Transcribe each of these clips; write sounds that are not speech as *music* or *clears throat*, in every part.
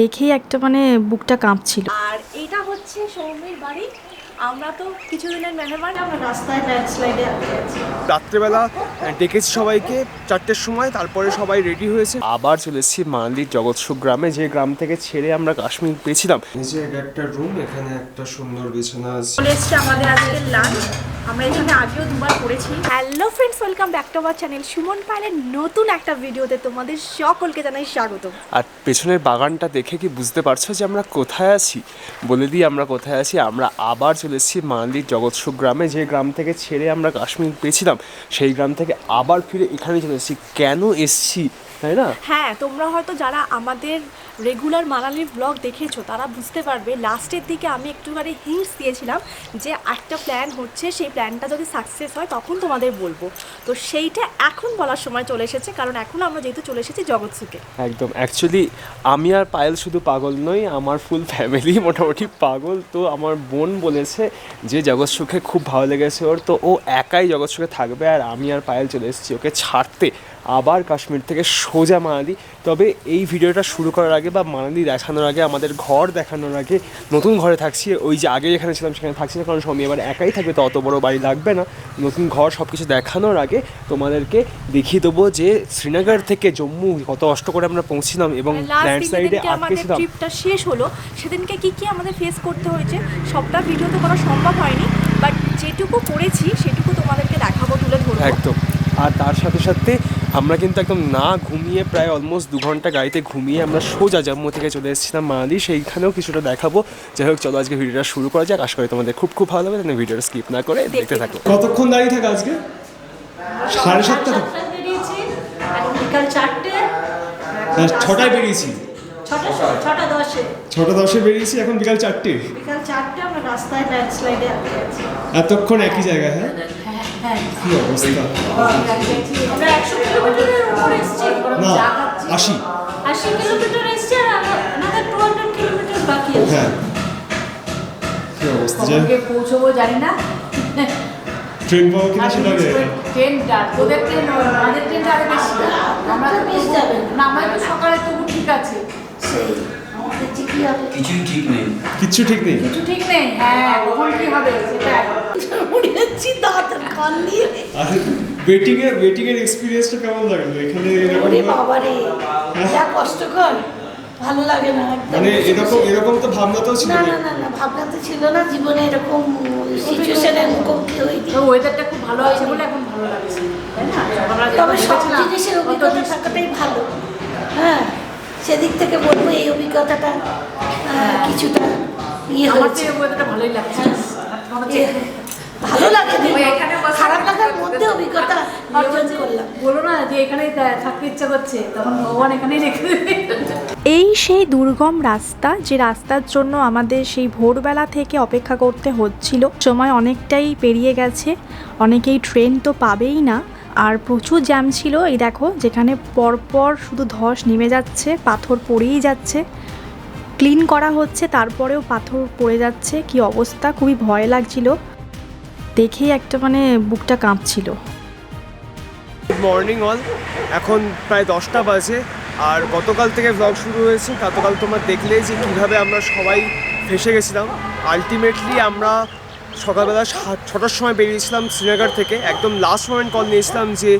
দেখেই একটা মানে বুকটা কাঁপছিল। আর এটা হচ্ছে সৌমির বাড়ি। আমরা তো কিছুদিনের মেহমান আমরা রাস্তায় ল্যান্ডস্লাইডে আটকে আছি। রাত্রেবেলা ডেকেছি সবাইকে চারটের সময় তারপরে সবাই রেডি হয়েছে। আবার চলে এসেছি মালদির জগৎসুখ গ্রামে যে গ্রাম থেকে ছেড়ে আমরা কাশ্মীর পেয়েছিলাম। নিচে একটা রুম এখানে একটা সুন্দর বিছানা আছে। আমাদের আজকের লাঞ্চ আমরা এখানে আগেও দুবার করেছি। Hello friends welcome back to our channel Suman পাইলের নতুন একটা ভিডিওতে তোমাদের সকলকে জানাই স্বাগত আর পেছনের বাগানটা দেখে কি বুঝতে পারছ যে আমরা কোথায় আছি? বলে দিই আমরা কোথায় আছি আমরা আবার চলে এসেছি মালদির জগৎসুখ গ্রামে যে গ্রাম থেকে ছেড়ে আমরা কাশ্মীর পেয়েছিলাম সেই গ্রাম থেকে আবার ফিরে এখানে চলে এসেছি। কেন এসছি? তাই না? হ্যাঁ তোমরা হয়তো যারা আমাদের রেগুলার মানালির ব্লগ দেখেছ তারা বুঝতে পারবে লাস্টের দিকে আমি একটুখানি হিন্টস দিয়েছিলাম যে একটা প্ল্যান হচ্ছে সেই প্ল্যানটা যদি সাকসেস হয় তখন তোমাদের বলব। তো সেইটা এখন বলার সময় চলে এসেছে কারণ এখন আমরা যেহেতু চলে এসেছি জগৎসুকে একদম। অ্যাকচুয়ালি আমি আর পায়েল শুধু পাগল নই আমার ফুল ফ্যামিলি *laughs* মোটামুটি পাগল। তো আমার বোন বলেছে যে জগৎ সুখে খুব ভালো লেগেছে ওর তো ও একাই জগৎ সুখে থাকবে আর আমি আর পায়েল চলে এসেছি ওকে ছাড়তে। আবার কাশ্মীর থেকে সোজা মানালি। তবে এই ভিডিওটা শুরু করার আগে বা মানালি দেখানোর আগে আমাদের ঘর দেখানোর আগে নতুন ঘরে থাকছি। ওই যে আগে যেখানে ছিলাম সেখানে থাকছি না কারণ স্বামী এবার একাই থাকবে তো অত বড় বাড়ি লাগবে না। নতুন ঘর সব কিছু দেখানোর আগে তোমাদেরকে দেখিয়ে দেবো যে শ্রীনগর থেকে জম্মু কত কষ্ট করে আমরা পৌঁছিলাম এবং ল্যান্ডস্লাইডে আটকে ছিলাম। ট্রিপটা শেষ হলো সেদিনকে কি কি আমাদের ফেস করতে হয়েছে সবটা ভিডিও তো করা সম্ভব হয়নি বাট যেটুকু করেছি সেটুকু তোমাদেরকে দেখাবো তুলে ধরবো। একদম। আর তার সাথে সাথে আমরা কিন্তু একদম না ঘুমিয়ে প্রায় অলমোস্ট দু ঘণ্টা গাড়িতে ঘুমিয়ে আমরা সোজা জম্মু থেকে চলে এসেছিলাম মানালি। সেইখানেও কিছুটা দেখাবো। যাই হোক চলো আজকে ভিডিওটা শুরু করা যাক। আশা করি তোমাদের খুব খুব ভালো লাগবে। তাহলে ভিডিওটা স্কিপ না করে দেখতে থাকো। কতক্ষণ দাঁড়িয়ে থাকে আজকে? সাড়ে সাতটা বিকাল চারটে। ছটায় বেরিয়েছি। ছটা দশে। বেরিয়েছি এখন বিকাল চারটে। বিকাল চারটে আমরা রাস্তায় ল্যান্ডস্লাইডে এতক্ষণ একই জায়গায় হ্যাঁ হ্যাঁ হ্যাঁ? কি অবস্থা? আমরা একশো কিলোমিটারের উপর এসছি না আশি। আশি কিলোমিটার এসছি আর আমাদের টু হান্ড্রেড কিলোমিটার বাকি আছে। হ্যাঁ। কি অবস্থা কবে পৌঁছবো জানি না। ট্রেন পাবো কিনা সেটা ট্রেনটা। তোদের ট্রেন আমাদের ট্রেনটা আরও বেশি। আমরা তো মিস যাবে। না আমরা তো সকালে তবু ঠিক আছে। সেই। আমাদের কিছুই ঠিক নেই। কিচ্ছু ঠিক নেই? কিছু ঠিক নেই হ্যাঁ কখন কি হবে সেটা আর এর ওয়েটিং এর এক্সপেরিয়েন্সটা কেমন লাগল এখানে ওরে বাবা রে যা কষ্টকর ভালো লাগে না মানে এরকম এরকম তো ভাবনাতেও ছিল না না। না ভাবনা তো ছিল না। জীবনে এরকম সিচুয়েশনের মুখোমুখি হয়েছি তো ওয়েদারটা খুব ভালো আছে বলে এখন ভালো লাগছে তাই না? তবে সব জিনিসের অভিজ্ঞতা থাকাটাই ভালো। হ্যাঁ। সেদিক থেকে বলব এই অভিজ্ঞতাটা কিছুটা ইয়ে হয়েছে। এই ভালোই লাগছে। হচ্ছে ইয়ে, ভালো লাগে খারাপ লাগার মধ্যে অভিজ্ঞতা অর্জন করলাম। বলো না যে এখানেই থাকতে ইচ্ছা করছে তখন ভগবান এখানেই রেখে এই সেই দুর্গম রাস্তা যে রাস্তার জন্য আমাদের সেই ভোরবেলা থেকে অপেক্ষা করতে হচ্ছিল সময় অনেকটাই পেরিয়ে গেছে অনেকেই ট্রেন তো পাবেই না। আর প্রচুর জ্যাম ছিল, এই দেখো, যেখানে পরপর শুধু ধস নেমে যাচ্ছে, পাথর পড়েই যাচ্ছে। ক্লিন করা হচ্ছে, তারপরেও পাথর পড়ে যাচ্ছে, কি অবস্থা, খুবই ভয় লাগছিল। দেখেই একটা মানে বুকটা কাঁপছিল। গুড মর্নিং অল এখন প্রায় দশটা বাজে, আর গতকাল থেকে ব্লগ শুরু হয়েছে, গতকাল তোমরা দেখলে যে কীভাবে আমরা সবাই ফেসে গেছিলাম। আলটিমেটলি আমরা সকালবেলা ছটার সময় বেরিয়েছিলাম শ্রীনগর থেকে। একদম লাস্ট মোমেন্ট কল নিয়েছিলাম যে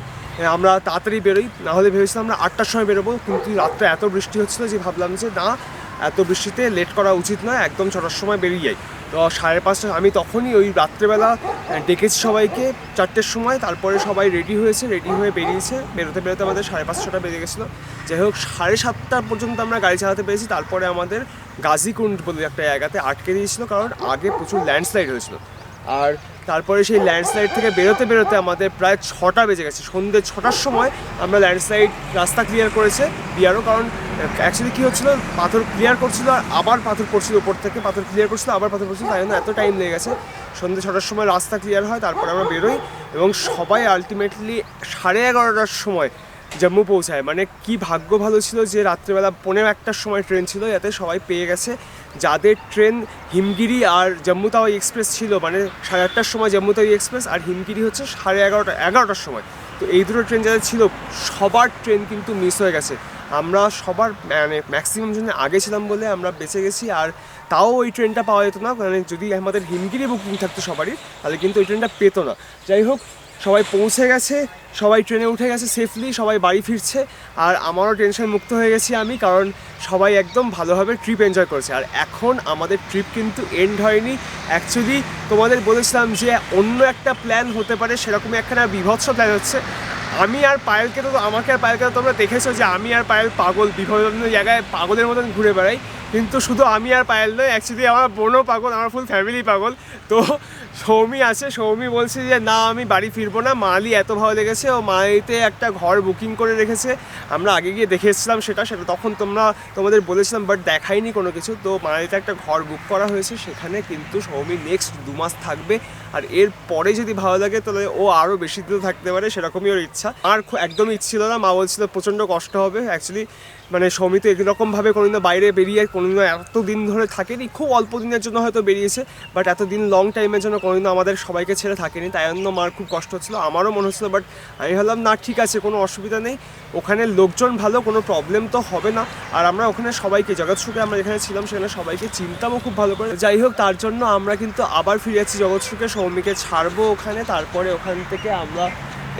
আমরা তাড়াতাড়ি বেরোই। নাহলে ভেবেছিলাম আমরা আটটার সময় বেরোবো, কিন্তু রাত্রে এত বৃষ্টি হচ্ছিল যে ভাবলাম যে, না এত বৃষ্টিতে লেট করা উচিত নয়, একদম ছটার সময় বেরিয়ে যাই তো সাড়ে পাঁচটা, আমি তখনই ওই রাত্রেবেলা ডেকেছি সবাইকে, চারটের সময়, তারপরে সবাই রেডি হয়েছে রেডি হয়ে বেরিয়েছে। বেরোতে বেরোতে আমাদের সাড়ে পাঁচশোটা বেজে গেছিল। যাই হোক, সাড়ে সাতটা পর্যন্ত আমরা গাড়ি চালাতে পেরেছি। তারপরে আমাদের গাজীকুণ্ড বলে একটা জায়গাতে আটকে দিয়েছিল, কারণ আগে প্রচুর ল্যান্ডস্লাইড হয়েছিল। আর তারপরে সেই ল্যান্ডস্লাইড থেকে বেরোতে বেরোতে আমাদের প্রায় ছটা বেজে গেছে। সন্ধ্যে ছটার সময় আমরা ল্যান্ডস্লাইড রাস্তা ক্লিয়ার করেছে বিয়ারও কারণ অ্যাকচুয়ালি কী হচ্ছিল, পাথর ক্লিয়ার করছিল, আর আবার পাথর পড়ছিল উপর থেকে, পাথর ক্লিয়ার করছিল, আবার পাথর পড়ছিল, তাই জন্য এত টাইম লেগে গেছে। সন্ধ্যে ছটার সময় রাস্তা ক্লিয়ার হয়, তারপরে আমরা বেরোই এবং সবাই আলটিমেটলি সাড়ে এগারোটার সময় জম্মু পৌঁছায়। মানে কি ভাগ্য ভালো ছিল যে রাত্রেবেলা পনেরো একটার সময় ট্রেন ছিল, যাতে সবাই পেয়ে গেছে। যাদের ট্রেন হিমগিরি আর জম্মু তাওয়াই এক্সপ্রেস ছিল মানে সাড়ে আটটার সময় জম্মু তাওয়াই এক্সপ্রেস আর হিমগিরি হচ্ছে সাড়ে এগারোটা, এগারোটার সময়। তো এই দুটো ট্রেন যাদের ছিল, সবার ট্রেন কিন্তু মিস হয়ে গেছে। আমরা সবার মানে ম্যাক্সিমাম জন্য আগে ছিলাম বলে আমরা বেঁচে গেছি আর তাও ওই ট্রেনটা পাওয়া যেত না। মানে যদি আমাদের হিমগিরি বুকিং থাকতো সবারই, তাহলে কিন্তু ওই ট্রেনটা পেতো না। যাই হোক সবাই পৌঁছে গেছে, সবাই ট্রেনে উঠে গেছে সেফলি সবাই বাড়ি ফিরছে। আর আমারও টেনশন মুক্ত হয়ে গেছি আমি, কারণ সবাই একদম ভালোভাবে ট্রিপ এনজয় করেছে। আর এখন আমাদের ট্রিপ কিন্তু এন্ড হয়নি। অ্যাকচুয়ালি তোমাদের বলেছিলাম যে অন্য একটা প্ল্যান হতে পারে সেরকমই একখানা বিভৎস প্ল্যান হচ্ছে। আমি আর পায়েলকে তো, আমাকে আর পায়েলকে তোমরা দেখেছ যে আমি আর পায়েল পাগল বিভিন্ন জায়গায় পাগলের মতন ঘুরে বেড়াই। কিন্তু শুধু আমি আর পায়েল নয় অ্যাকচুয়ালি আমার বোনও পাগল, আমার ফুল ফ্যামিলি পাগল। তো সৌমি আছে, সৌমি বলছে যে, না, আমি বাড়ি ফিরবো না, মালি এত ভালো লেগেছে, ও মালিতে একটা ঘর বুকিং করে রেখেছে। আমরা আগে গিয়ে দেখে এসেছিলাম সেটা সেটা তখন তোমরা, তোমাদের বলেছিলাম বাট দেখাইনি কোনো কিছু। তো মালিতে একটা ঘর বুক করা হয়েছে, সেখানে কিন্তু সৌমি নেক্সট দু মাস থাকবে। আর এর পরে যদি ভালো লাগে, তাহলে ও আরও বেশি দিন থাকতে পারে, সেরকমই ওর ইচ্ছা। আর একদমই ইচ্ছিল না, মা বলছিল, প্রচণ্ড কষ্ট হবে। অ্যাকচুয়ালি মানে সৌমি তো এরকমভাবে কোনোদিনও বাইরে বেরিয়ে কোনোদিনও এত দিন ধরে থাকেনি, খুব অল্প দিনের জন্য হয়তো বেরিয়েছে বাট এতদিন লং টাইমের জন্য কোনোদিনও আমাদের সবাইকে ছেড়ে থাকেনি, তাই জন্য মার খুব কষ্ট হচ্ছিল, আমারও মনে হচ্ছিল বাট আমি ভাবলাম, না, ঠিক আছে, কোনো অসুবিধা নেই, ওখানে লোকজন ভালো, কোনো প্রবলেম তো হবে না, আর আমরা ওখানে সবাইকে, জগৎসুখে আমরা যেখানে ছিলাম, সেখানে সবাইকে চিনতামও খুব ভালো করে। যাই হোক, তার জন্য আমরা কিন্তু আবার ফিরে যাচ্ছি জগৎসুখে, সৌমিকে ছাড়বো ওখানে, তারপরে ওখান থেকে আমরা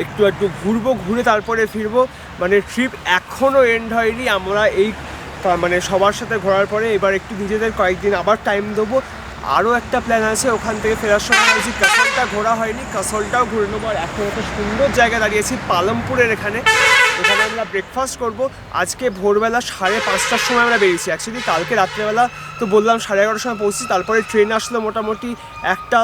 একটু একটু ঘুরবো, ঘুরে তারপরে ফিরবো। মানে ট্রিপ এখনও এন্ড হয়নি। আমরা এই মানে সবার সাথে ঘোরার পরে এবার একটু নিজেদের কয়েকদিন আবার টাইম দেবো। আরও একটা প্ল্যান আছে, ওখান থেকে ফেরার সময় বলছি কাসলটা ঘোরা হয়নি, কাসলটাও ঘুরে নেব। আর এখন একটা সুন্দর জায়গা দাঁড়িয়েছি, পালমপুরের এখানে। এখানে আমরা ব্রেকফাস্ট করব। আজকে ভোরবেলা সাড়ে পাঁচটার সময় আমরা বেরিয়েছি। অ্যাকচুয়ালি কালকে রাত্রেবেলা তো বললাম সাড়ে এগারোটার সময় পৌঁছি, তারপরে ট্রেন আসলো মোটামুটি একটা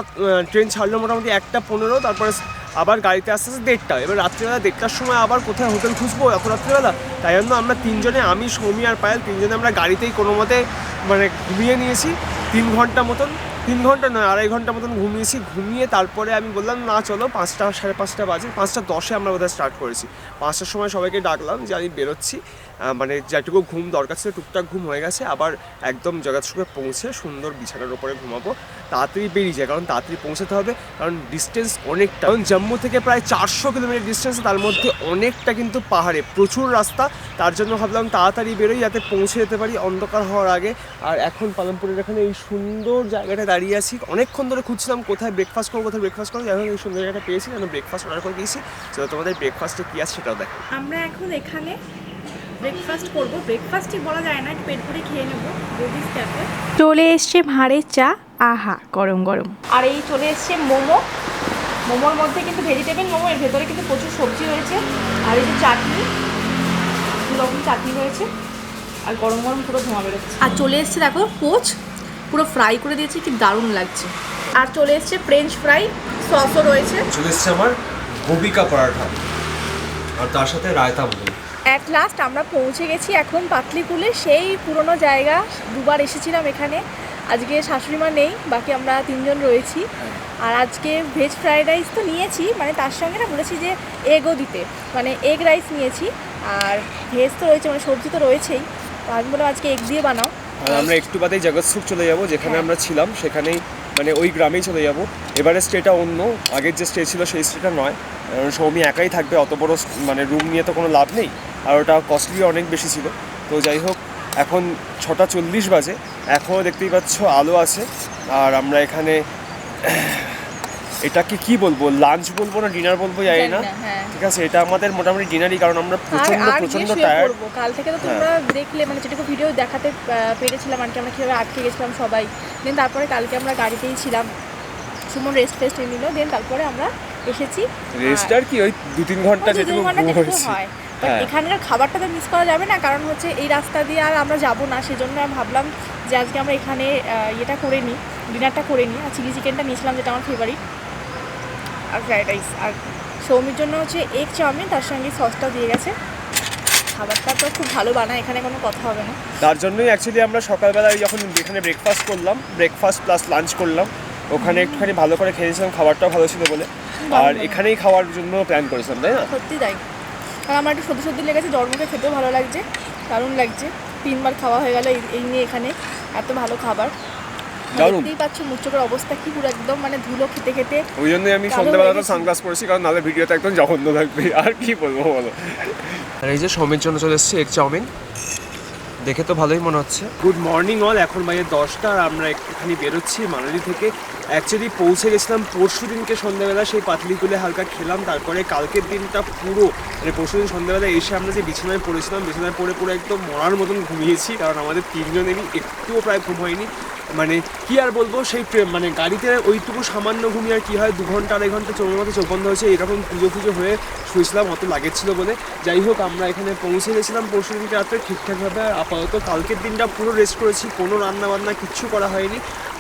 ট্রেন ছাড়লো মোটামুটি একটা পনেরো, তারপরে আবার গাড়িতে আসতে আসতে দেড়টা। এবার রাত্রিবেলা দেড়টার সময় আবার কোথায় হোটেল খুঁজবো? এত রাত্রিবেলা। তাই জন্য আমরা তিনজনে, আমি, সৌমি আর পায়েল, তিনজনে আমরা গাড়িতেই কোনো মতে মানে ঘুমিয়ে নিয়েছি। তিন ঘণ্টা মতন, তিন ঘণ্টা নয়, আড়াই ঘণ্টা মতন ঘুমিয়েছি। ঘুমিয়ে তারপরে আমি বললাম, না, চলো, পাঁচটা, সাড়ে পাঁচটা বাজে। পাঁচটা দশে আমরা বোধহয় স্টার্ট করেছি। পাঁচটার সময় সবাইকে ডাকলাম যে, আমি বেরোচ্ছি। মানে যেটুকু ঘুম দরকার ছিল, টুকটাক ঘুম হয়ে গেছে। আবার একদম জগাৎসুখে পৌঁছে সুন্দর বিছানার ওপরে ঘুমাবো। তাড়াতাড়ি বেরিয়ে যায় কারণ তাড়াতাড়ি পৌঁছাতে হবে। কারণ ডিস্টেন্স অনেকটা কারণ জম্মু থেকে প্রায় চারশো কিলোমিটার ডিস্টেন্স তার মধ্যে অনেকটা কিন্তু পাহাড়ে। প্রচুর রাস্তা। তার জন্য ভাবলাম তাড়াতাড়ি বেরোই, যাতে পৌঁছে যেতে পারি। অন্ধকার হওয়ার আগে। আর এখন পালমপুরের এখানে এই সুন্দর জায়গাটা দাঁড়িয়ে আছি। অনেকক্ষণ ধরে খুঁজছিলাম কোথায় ব্রেকফাস্ট করব, কোথায় ব্রেকফাস্ট করব। এখন এই সুন্দর জায়গাটা পেয়েছি। আমি ব্রেকফাস্ট অর্ডার করে দিয়েছি তোমাদের ব্রেকফাস্টে কী আছে সেটাও দেখো আমরা এখন এখানে ব্রেকফাস্ট করব। ব্রেকফাস্টই বলা যায় না একটু পেট ভরে খেয়ে নেব বৌদিস ক্যাফে চলে এসছে ভাঁড়ের চা। আহা গরম গরম। আর এই চলে এসছে মোমো। মোমোর মধ্যে কিন্তু ভেজিটেবল মোমো এর ভেতরে কিন্তু প্রচুর সবজি রয়েছে। আর এই যে চাটনি রকম চাটনি রয়েছে। আর গরম গরম পুরো ধোঁয়া বেরোচ্ছে। আর চলে এসছে দেখো পোচ পুরো ফ্রাই করে দিয়েছে কি দারুণ লাগছে। আর চলে এসছে ফ্রেঞ্চ ফ্রাই সসও রয়েছে। চলে এসছে আমার গোবিকা পরাঠা। আর তার সাথে রায়তা বলুন অ্যাট লাস্ট আমরা পৌঁছে গেছি এখন পাতলিকুলে সেই পুরনো জায়গা। দুবার এসেছিলাম এখানে। আজকে শাশুড়িমা নেই বাকি আমরা তিনজন রয়েছি। আর আজকে ভেজ ফ্রাইড রাইস তো নিয়েছি মানে তার সঙ্গে না বলেছি যে এগও দিতে। মানে এগ রাইস নিয়েছি আর ভেজ তো রয়েছে মানে সবজি তো রয়েছেই। তো আমি বললাম আজকে এগ দিয়ে বানাও। আর আমরা একটু বাদেই জগৎসুখ চলে যাব যেখানে আমরা ছিলাম সেখানেই মানে ওই গ্রামেই চলে যাব। এবারে স্টেটা অন্য আগের যে স্টে ছিল সেই স্টেটা নয়। সৌমি একাই থাকবে অত বড় মানে রুম নিয়ে তো কোনো লাভ নেই। আর ওটা কস্টলি অনেক বেশি ছিল। তো যাই হোক এখন ছটা চল্লিশ বাজে। এখনও দেখতেই পাচ্ছ আলো আছে। আর আমরা এখানে *clears throat* এটাকে কি বলব? লাঞ্চ বলব না ডিনার বলব জানি না। হ্যাঁ। ঠিক আছে এটা আমাদের মোটামুটি ডিনারই কারণ আমরা প্রচণ্ড শুয়ে টায়ার্ড কাল থেকে তো তোমরা দেখলে মানে যেটুকু ভিডিও দেখাতে পেরেছিলাম আর কি আমরা কীভাবে আটকে গেছিলাম সবাই। দেন তারপরে কালকে আমরা গাড়িতেই ছিলাম। সুমন রেস্ট ফেস্ট নিল। দেন তারপরে আমরা এসেছি। রেস্ট আর কি ওই দু তিন ঘণ্টা যেটুকু হয়। হ্যাঁ। এখানের খাবারটা তো মিস করা যাবে না কারণ হচ্ছে এই রাস্তা দিয়ে আর আমরা যাব না সেজন্য আমি ভাবলাম যে আজকে আমরা এখানে ইয়েটা করে নিই ডিনারটা করে নিই। আর চিলি চিকেনটা নিয়েছিলাম যেটা আমার ফেভারিট আর ফ্রাইড রাইস আর সৌমির জন্য হচ্ছে এগ চাউমিন তার সঙ্গে সসটা দিয়ে গেছে। খাবারটা তো খুব ভালো বানায় এখানে কোনো কথা হবে না। তার জন্যই অ্যাকচুয়ালি আমরা সকালবেলায় যখন এখানে ব্রেকফাস্ট করলাম ব্রেকফাস্ট প্লাস লাঞ্চ করলাম ওখানে একটুখানি ভালো করে খেয়েছিলাম খাবারটাও ভালো ছিল বলে। আর এখানেই খাওয়ার জন্য প্ল্যান করেছিলাম তাই না? সত্যি তাই। কারণ আমার একটু সত্যি সত্যি লেগেছে জন্মকে খেতেও ভালো লাগছে দারুণ লাগছে। তিনবার খাওয়া হয়ে গেল এই- এই নিয়ে এখানে এত ভালো খাবার। দারুণ। দেখতেই পাচ্ছ মুখ অবস্থা কি পুরো একদম মানে ধুলো খেতে খেতে। ওই জন্যই আমি সন্ধ্যাবেলাটা সানগ্লাস পরেছি কারণ নাহলে ভিডিওতে একদম জঘন্য থাকবে। আর কি বলব বলো? আর এই যে সৌমির জন্য চলে এসেছি এক চাউমিন। দেখে তো ভালোই মনে হচ্ছে। গুড মর্নিং অল এখন বাজে দশটা আর আমরা একটুখানি বেরোচ্ছি মানালি থেকে। অ্যাকচুয়ালি পৌঁছে গেছিলাম পরশু দিনকে সন্ধ্যাবেলা, সেই পাতলিগুলো হালকা খেলাম, তারপরে কালকের দিনটা পুরো মানে পরশু দিন সন্ধ্যাবেলা এসে আমরা যে বিছানায় পড়েছিলাম, বিছানায় পড়ে পুরো একদম মরার মতন ঘুমিয়েছি, কারণ আমাদের তিনজনেরই একটুও প্রায় ঘুম হয়নি। মানে কি আর বলব, সেই প্রেম মানে গাড়িতে ওইটুকু সামান্য ঘুমিয়ে আর কি হয়, দু ঘণ্টা, আড়াই ঘণ্টা চোখের মতো চোখ বন্ধ হয়েছে এরকম পুজো ফুজো হয়ে শুয়েছিলাম, অত লাগেছিল বলে। যাই হোক, আমরা এখানে পৌঁছে গেছিলাম, পরশু দিনকে রাত্রে ঠিকঠাকভাবে, আপাতত কালকের দিনটা পুরো রেস্ট করেছি, কোনো রান্না বান্না কিচ্ছু করা হয়নি।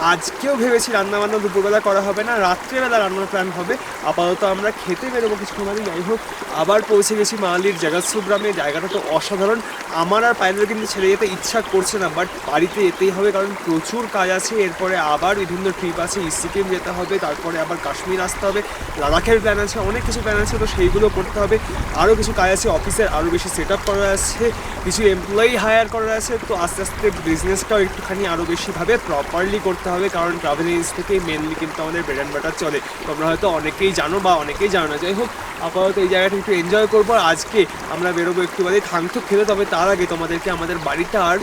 আজকেও ভেবেছি রান্না বান্না দুপুরবেলা করা হবে না, রাত্রেবেলা রান্নার প্ল্যান হবে। আপাতত আমরা খেতে বেরোবো কিছুক্ষণ আগে যাই হোক, আবার পৌঁছে গেছি মানালির জাগাতসু গ্রামে। জায়গাটা তো অসাধারণ। আমার আর পায়েলের কিন্তু ছেড়ে যেতে ইচ্ছা করছে না বাট বাড়িতে যেতেই হবে কারণ প্রচুর কাজ আছে। এরপরে আবার বিভিন্ন ট্রিপ আছে সিকিম যেতে হবে, তারপরে আবার কাশ্মীর আসতে হবে। লাদাখের প্ল্যান আছে, অনেক কিছু প্ল্যান আছে, তো সেইগুলো করতে হবে। আরও কিছু কাজ আছে, অফিসের আরও বেশি সেট আপ করার আছে, কিছু এমপ্লয়ি হায়ার করার আছে, তো আস্তে আস্তে বিজনেসটাও একটুখানি আরও বেশিভাবে প্রপারলি করতে হবে, কারণ ট্রাভেল এজেন্সি থেকেই মেনলি কিন্তু আমাদের ব্রেড অ্যান্ড বাটার চলে। তোমরা হয়তো অনেকেই জানো বা অনেকেই জানো না। যাই হোক, আপাতত এই জায়গাটা একটু এনজয় করব আর আজকে আমরা বেরোবো একটু বাদে থাংথুক খেলে তবে তার আগে তোমাদেরকে আমাদের বাড়িটা আর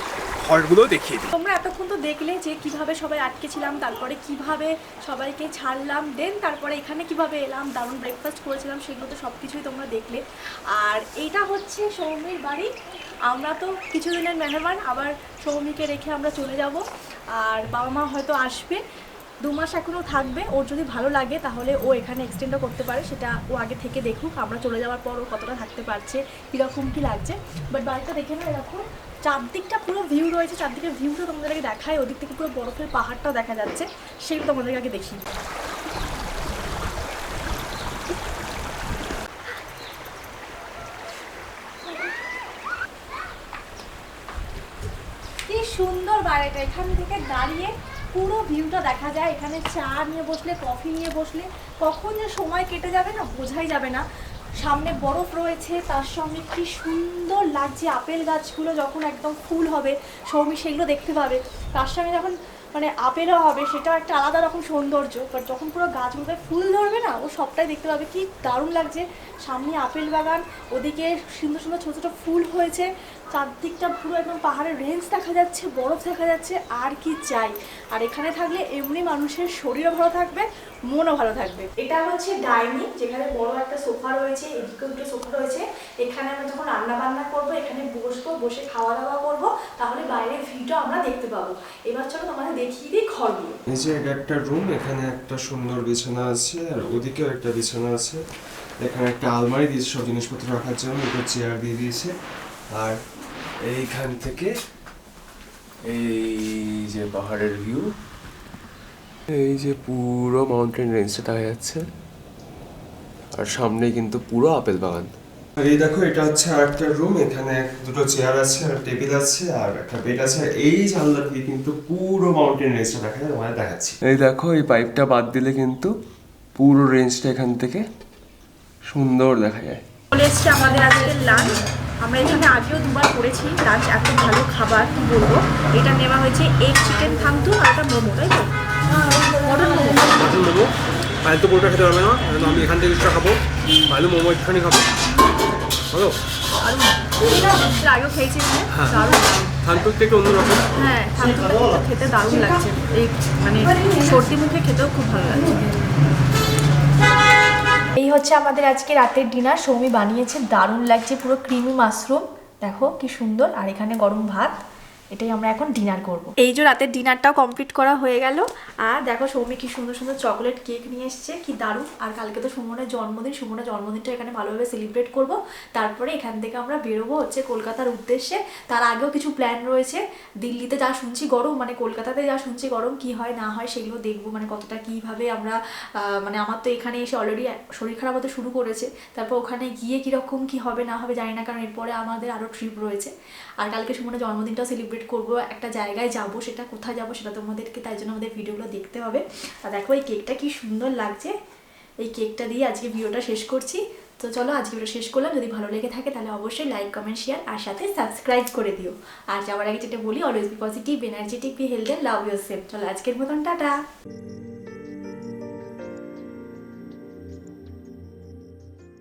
ঘরগুলো দেখিয়ে দিই। তোমরা এতক্ষণ তো দেখলে যে কীভাবে সবাই আটকে ছিলাম, তারপরে কীভাবে সবাইকে ছাড়লাম দেন তারপরে এখানে কীভাবে এলাম, দারুণ ব্রেকফাস্ট করেছিলাম, সেগুলো তো সব কিছুই তোমরা দেখলে। আর এইটা হচ্ছে সৌমির বাড়ি। আমরা তো কিছুদিনের মেহমান, আবার সৌমিকে রেখে আমরা চলে যাব। আর বাবা মা হয়তো আসবে, দু মাস এখনও থাকবে, ওর যদি ভালো লাগে তাহলে ও এখানে এক্সটেন্ডও করতে পারে, সেটা ও আগে থেকে দেখুক, আমরা চলে যাওয়ার পর ও কতটা থাকতে পারছে, কীরকম কী লাগছে। বাট বাড়িটা দেখে না এরকম, চারদিকটা পুরো ভিউ রয়েছে, চারদিকের ভিউটা তোমাদের আগে দেখায়, ওদিক থেকে পুরো বরফের পাহাড়টাও দেখা যাচ্ছে, সেগুলো তোমাদেরকে আগে দেখি কি সুন্দর বাড়িটা এখান থেকে দাঁড়িয়ে পুরো ভিউটা দেখা যায়। এখানে চা নিয়ে বসলে কফি নিয়ে বসলে, কখন যে সময় কেটে যাবে না বোঝাই যাবে না। সামনে বরফ রয়েছে, তার সঙ্গে কি সুন্দর লাগছে আপেল গাছগুলো যখন একদম ফুল হবে, সৌমি সেগুলো দেখতে পাবে। তার সঙ্গে যখন মানে আপেলও হবে, সেটাও একটা আলাদা রকম সৌন্দর্য। বাট যখন পুরো গাছগুলোতে ফুল ধরবে না, ও সবটাই দেখতে পাবে। কি দারুণ লাগছে। সামনে আপেল বাগান, ওদিকে সুন্দর সুন্দর ছোটো ছোটো ফুল হয়েছে। চারদিকটা পুরো একদম পাহাড়ের রেঞ্জ দেখা যাচ্ছে, বরফ দেখা যাচ্ছে, আর কি চাই। আর এখানে থাকলে এমনি মানুষের শরীরও ভালো থাকবে, মনও ভালো থাকবে। এটা হচ্ছে ডাইনিং, যেখানে বড় একটা সোফা রয়েছে এদিকেও দুটো সোফা রয়েছে। এখানে আমরা যখন রান্না বান্না করব, এখানে বসবো, বসে খাওয়া দাওয়া করব, তাহলে বাইরের ভিউটা আমরা দেখতে পাবো। এবার চলো তোমাদের দেখিয়ে দিই ঘরগুলো এই যে এটা একটা রুম এখানে একটা সুন্দর বিছানা আছে, আর ওদিকেও একটা বিছানা আছে। এখানে একটা আলমারি দিয়েছে সব জিনিসপত্র রাখার জন্য, দুটো চেয়ার দিয়ে দিয়েছে। আর এইখান থেকে এই যে পাহাড়ের ভিউ এই যে পুরো মাউন্টেন রেঞ্জটা দেখা যাচ্ছে। আর সামনে কিন্তু পুরো আপেল বাগান। এই দেখো, এটা হচ্ছে আর একটা রুম এখানে দুটো চেয়ার আছে, আর টেবিল আছে, আর একটা বেড আছে। এই জানলা দিয়ে কিন্তু পুরো মাউন্টেন রেঞ্জটা দেখা যায় তোমাদের দেখাচ্ছি। এই দেখো, এই পাইপটা বাদ দিলে কিন্তু পুরো রেঞ্জটা এখান থেকে সুন্দর দেখা যায়। আমাদের আজকের লাঞ্চ আমরা এখানে আগেও দুবার করেছি লাঞ্চ এত ভালো খাবার কি বলব? এটা নেওয়া হয়েছে এগ চিকেন থামতু আর একটা মোমো তাই তো? মটন মোমো। পুরোটা খেতে পারবে না কারণ আমি এখান থেকে কিছুটা খাব। পায়েল মোমো একটুখানি খাব। দারুণ আগেও খেয়েছি দারুণ থানপুর থেকে অন্যরকম। হ্যাঁ থামতুটা কিন্তু খেতে দারুণ লাগছে। এই মানে সর্দি মুখে খেতেও খুব ভালো লাগছে। এই হচ্ছে আমাদের আজকে রাতের ডিনার সৌমি বানিয়েছে, দারুণ লাগছে, পুরো ক্রিমি মাশরুম দেখো কি সুন্দর। আর এখানে গরম ভাত। এটাই আমরা এখন ডিনার করব। এই যে রাতের ডিনারটাও কমপ্লিট করা হয়ে গেল। আর দেখো সৌমি কি সুন্দর সুন্দর চকলেট কেক নিয়ে এসছে কি দারুণ। আর কালকে তো সুমনের জন্মদিন সুমনের জন্মদিনটা এখানে ভালোভাবে সেলিব্রেট করব। তারপরে এখান থেকে আমরা বেরোবো হচ্ছে কলকাতার উদ্দেশ্যে। তার আগেও কিছু প্ল্যান রয়েছে। দিল্লিতে যা শুনছি গরম মানে কলকাতাতে যা শুনছি গরম কি হয় না হয় সেগুলো দেখব। মানে কতটা কীভাবে আমরা মানে আমার তো এখানে এসে অলরেডি শরীর খারাপ হতে শুরু করেছে। তারপর ওখানে গিয়ে কীরকম কী হবে না হবে জানি না কারণ এরপরে আমাদের আরও ট্রিপ রয়েছে। আর কালকে সুমনের জন্মদিনটাও সেলিব্রেট করব, একটা জায়গায় যাব, সেটা কোথায় যাব সেটা তোমাদেরকে তাই জন্য আমাদের ভিডিওগুলো দেখতে হবে। আর দেখো এই কেকটা কি সুন্দর লাগছে। এই কেকটা দিয়ে আজকে ভিডিওটা শেষ করছি। তো চলো আজকে ভিডিও শেষ করলাম। যদি ভালো লেগে থাকে তাহলে অবশ্যই লাইক কমেন্ট শেয়ার আর সাথে সাবস্ক্রাইব করে দিও। আর যাওয়ার আগে যেটা বলি always be positive energetic be health love yourself চলো আজকের মতন, টাটা।